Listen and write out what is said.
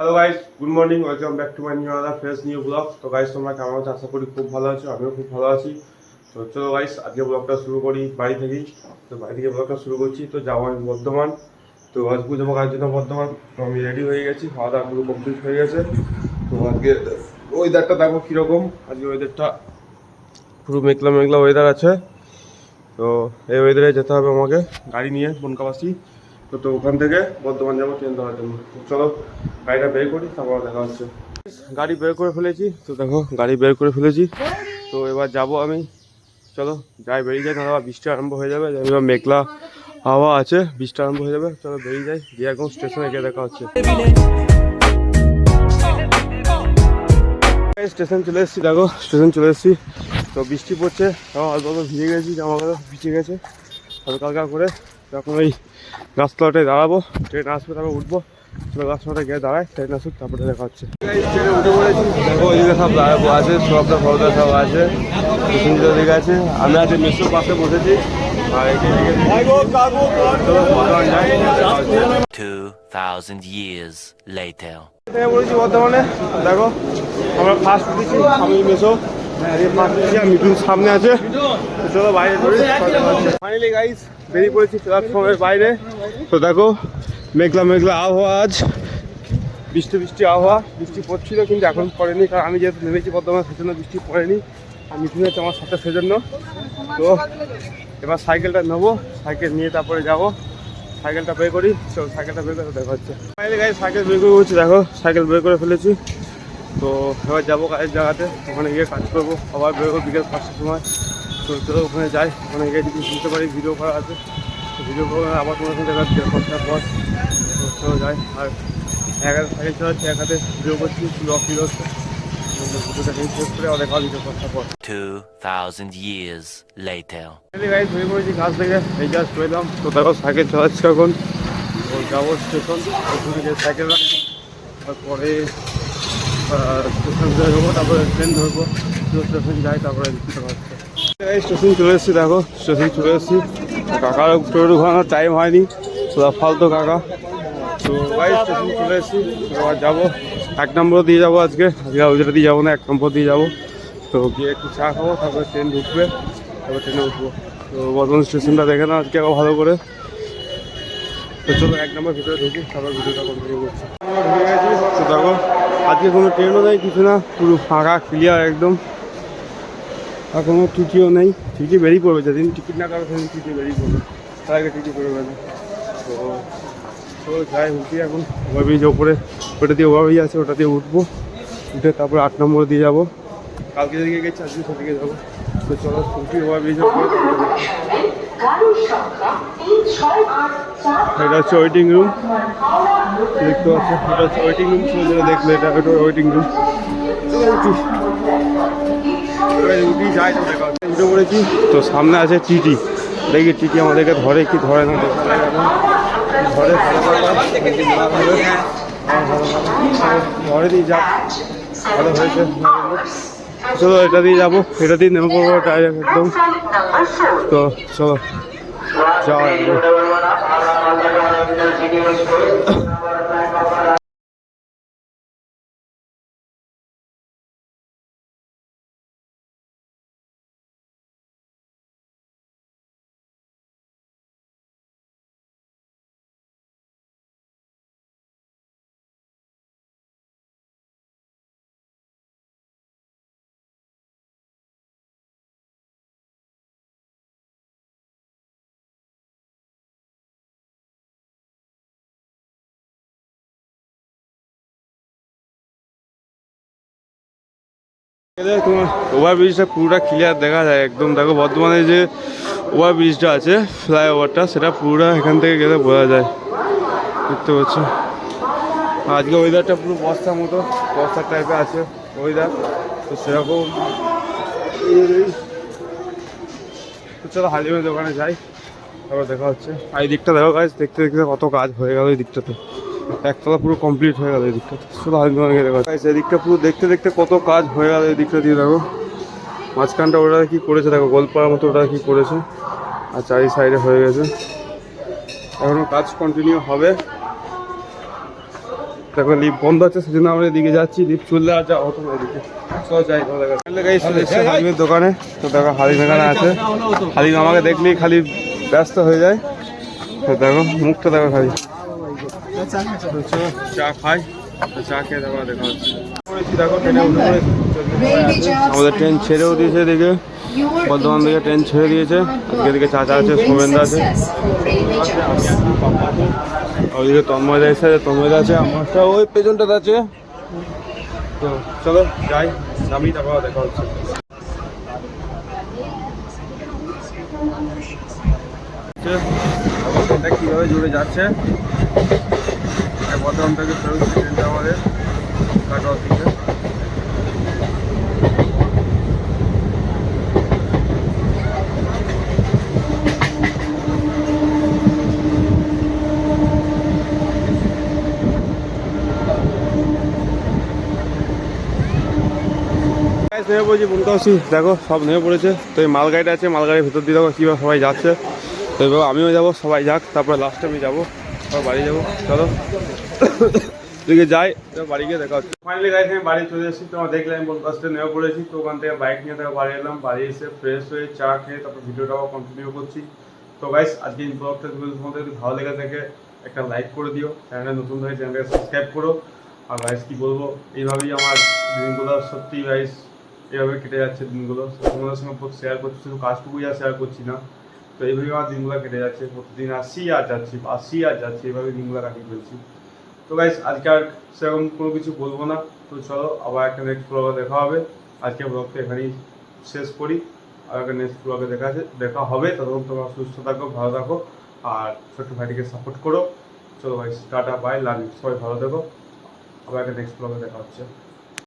Hello guys good morning welcome back to my new other fresh new vlog তো guys তোমরা কেমন আছো? আশা করি খুব ভালো আছো। আমিও খুব ভালো আছি। তো চলো গাইস আজকে ব্লগটা শুরু করি বাড়ি থেকেই। তো বাড়ি থেকে ব্লগটা শুরু করছি। তো যাব আমি বর্ধমান। তো আজকে যাব কাজের জন্য বর্ধমান। তো আমি রেডি হয়ে গেছি। খাওয়া দাওয়া পুরো কমপ্লিট হয়ে গেছে। তো আজকে ওয়েদারটা দেখো কীরকম। আজকে ওয়েদারটা পুরো মেঘলা মেঘলা ওয়েদার আছে। তো এই ওয়েদারে যেতে হবে আমাকে গাড়ি নিয়ে, বনকাবাসি। তো তো ওখান থেকে বর্ধমান যাব ট্রেন ধরার জন্য। চলো, গাড়িটা বের করি, তারপর দেখা হচ্ছে। গাড়ি বের করে ফেলেছি, তো দেখো, গাড়ি বের করে ফেলেছি। তো এবার যাব আমি। চলো, যাই বেরিয়ে যাই তাহলে আবার বৃষ্টি আরম্ভ হয়ে যাবে। এবার মেঘলা হাওয়া আছে, বৃষ্টি আরম্ভ হয়ে যাবে। চলো বেরিয়ে যাই একদম স্টেশনে গিয়ে দেখা হচ্ছে। স্টেশন চলে এসেছি, দেখো স্টেশন চলে এসেছি। তো বৃষ্টি পড়ছে অল্প অল্প ভিজে গেছি, জামা কাপড় ভিজে গেছে। হালকা হালকা করে তখন ওই গাছতলাটায় দাঁড়াবো ট্রেন আসবে তারপর উঠবো। গাছতলাটা গিয়ে দাঁড়ায় ট্রেন আসুক তারপরে দেখা হচ্ছে। ট্রেনে উঠে পড়েছি দেখো ওইদিকে সব দাঁড়াবো আছে সবটা ফলদা সব আছে। সুন্দর দিকে আছে। আমি আজকে মেসোর পাশে বসেছি। আর বর্ধমান দেখা হচ্ছে। 2,000 years later. থেকে বলেছি বর্ধমানে দেখো আমরা ফার্স্ট উঠেছি আমি মেসো মিঠুন সামনে আছে। চলো বাইরে পড়েছি প্ল্যাটফর্মের বাইরে। তো দেখো, মেঘলা মেঘলা আবহাওয়া আজ। বৃষ্টি বৃষ্টি, আবহাওয়া। বৃষ্টি পড়ছিল, কিন্তু এখন পড়েনি, কারণ আমি যেহেতু নেমেছি বর্ধমানে, সেজন্য বৃষ্টি পড়েনি। আর মিঠুন হচ্ছে আমার সাথে, সেজন্য। তো এবার সাইকেলটা নেব, সাইকেল নিয়ে তারপরে যাব। সাইকেলটা বের করি সাইকেলটা বের করে, দেখা হচ্ছে। সাইকেল বের করে দেখো, সাইকেল বের করে ফেলেছি। তো এবার যাব কাজের জায়গাতে ওখানে গিয়ে কাজ করব। আবার বেরোবো বিকেল পাঁচটার সময়। তো চলো ওখানে যাই ওখানে গিয়ে যদি শুনতে পারি ভিডিও করা আছে। ভিডিও করে আবার তোমার সঙ্গে দেখা হচ্ছে পাঁচটার পর তো চলো যাই আর এক সাইকেল চালাচ্ছি এক হাতে ভিডিও করছি হচ্ছে। দেখা ভিডিও পাঁচটার পর। 2,000 years later. গাড়ি ধরে পড়েছি কাজ থেকে। এই জাস্ট পেলাম তো দেখো সাইকেল চালাচ্ছি এখন। যাব স্টেশন সাইকেল তারপরে স্টেশন তারপরে ট্রেন ধরবো। স্টেশন যাই, তারপরে স্টেশন চলে এসেছি, দেখো স্টেশন চলে এসেছি। কাকার টোটো ঘোরানোর টাইম হয়নি পুরো ফালতু কাকা। তো গাড়ি স্টেশন চলে এসেছি, এবার যাব। এক নম্বর দিয়ে যাব আজকে। আজকে ওইটা দিয়ে যাব না, এক নম্বর দিয়ে যাব। তো গিয়ে একটু চা খাব, তারপরে ট্রেন ঢুকবে, তারপর ট্রেনে উঠবো। তো বর্ধমান স্টেশনটা দেখে না আজকে আবার ভালো করে। তো চলো এক নম্বর ভিতরে ঢুকি, তারপর ভিডিওটা কন্টিনিউ করছি। তো দেখো আজকে কোনো ট্রেনও নেই, কিছু না, পুরো ফাঁকা ক্লিয়ার একদম। আর কোনো টিটিও নেই। টিটি বেরিয়ে পড়বে, যেদিন টিকিট না কারও, সেদিন টিটি বেরিয়ে পড়বে। তার আগে টিটি করে গেছে তো তো যাই, উঠি এখন। ওভারব্রিজ ওপরে। ওটা দিয়ে ওভাবেই আছে, ওটা দিয়ে উঠবো। উঠে তারপরে আট নম্বর দিয়ে যাব। কালকে যেদিকে গেছি, আজকে সেদিকে যাব। তো আট চার এটা হচ্ছে ওয়েটিং রুম দেখতে পাচ্ছ এটা হচ্ছে ওয়েটিং রুম যেটা দেখলে, এটা এটা ওয়েটিং রুম উঠি তো সামনে আছে টিটি। দেখি টিটি আমাদেরকে ধরে কি ধরে না। ধরে। ধরে দিয়ে যাক ভালো হয়েছে চলো এটা দিয়ে যাব। এটা দিয়ে নেমে পড়ব একদম। তো চলো যাও তোমার ওভার ব্রিজটা পুরোটা ক্লিয়ার দেখা যায় একদম। দেখো বর্ধমানে যে ওভার ব্রিজটা আছে ফ্লাইওভারটা সেটা পুরোটা এখান থেকে গেলে বোঝা যায়। দেখতে পাচ্ছ? আজকে ওয়েদারটা পুরো বস্তার মতো বস্তার টাইপের আছে ওয়েদার তো সেরকম। চলো হালিমের দোকানে যাই, তারপর দেখা হচ্ছে। এই দিকটা দেখো গাছ দেখতে দেখতে কত কাজ হয়ে গেল এই দিকটাতে। একতলা পুরো কমপ্লিট হয়ে গেল এই দিকটাতে শুধু এদিকটা পুরো দেখতে দেখতে কত কাজ হয়ে গেল এই দিকটা দিয়ে দেখো। মাঝখানটা ওটা কি করেছে দেখো, গোলপাড়ার মতো ওটা কি করেছে। আর চারি সাইডে হয়ে গেছে। এখনও কাজ কন্টিনিউ হবে। দেখো লিফট বন্ধ আছে, সেজন্য আমরা এদিকে যাচ্ছি। লিফট চললে আর যাওয়া হতো এদিকে। হালিমের দোকানে। তো দেখো, হালিম এখানে আছে। হালিম আমাকে দেখলেই খালি ব্যস্ত হয়ে যায়। তো দেখো, মুখটা দেখো খালি। চা খাই চা খেয়ে পড়েছি আমাদের ট্রেন ছেড়েও দিয়েছে এদিকে। বর্ধমান থেকে ট্রেন ছেড়ে দিয়েছে। আজকে এদিকে চাচা আছে সোমেনদা আছে। ওইদিকে তন্ময়দা এসে আছে, তন্ময়দা আছে, আমারটা ওই পেছনটাতে আছে। তো চলো, যাই, নামি তারপর দেখা হচ্ছে। ট্রেনটা কীভাবে জুড়ে যাচ্ছে। বর্ধমান থেকে ফেরত ট্রেনটা আমাদের নেমে পড়েছি দেখো, সব নেমে পড়েছে। তো এই মালগাড়িটা আছে, মালগাড়ির ভিতর দিয়ে দেখো কীভাবে সবাই যাচ্ছে। তো এবার আমিও যাব, সবাই যাক, তারপরে লাস্টে আমি যাব। বাড়ি যাব, চলো। দিকে যাই বাড়ি গিয়ে দেখা হচ্ছে। ফাইনালি গাইস আমি বাড়ি চলে এসেছি তোমার দেখলে আমি বলকাশিতে নেমে পড়েছি, তো ওখান থেকে বাইক নিয়ে তারপর বাড়ি এলাম, বাড়ি এসে ফ্রেশ হয়ে চা খেয়ে তারপর ভিডিওটাও কন্টিনিউ করছি। তো গাইস আজকে এই ব্লগটা তোমাদের যদি ভালো লেগে থাকে, একটা লাইক করে দিও চ্যানেলে নতুন হয়ে চ্যানেলটাকে সাবস্ক্রাইব করো। আর গাইস কি বলব, এইভাবেই আমার দিনগুলো সত্যি গাইস এভাবে কেটে যাচ্ছে দিনগুলো। তোমাদের সঙ্গে শেয়ার করছি, শুধু কাজটুকুই আর শেয়ার করছি না। তো এইভাবেই আমার দিনগুলো কেটে যাচ্ছে, প্রতিদিন আসছি আর যাচ্ছি আসছি আর যাচ্ছি, এভাবে দিনগুলো কাটিয়ে ফেলছি। তো গাইস আজকে আর সেরকম কোনো কিছু বলব না। তো চলো, আবার একটা নেক্সট ব্লগে দেখা হবে। আজকে ব্লগটা এখানেই শেষ করি। আর একটা নেক্সট ব্লগে দেখা দেখা হবে। ততক্ষণ তোমরা সুস্থ থাকো, ভালো থাকো, আর ছোট্ট ভাইটিকে সাপোর্ট করো। চলো ভাই টাটা বাই লাভ সবাই ভালো থাকো। আবার একটা নেক্সট ব্লগে দেখা হচ্ছে।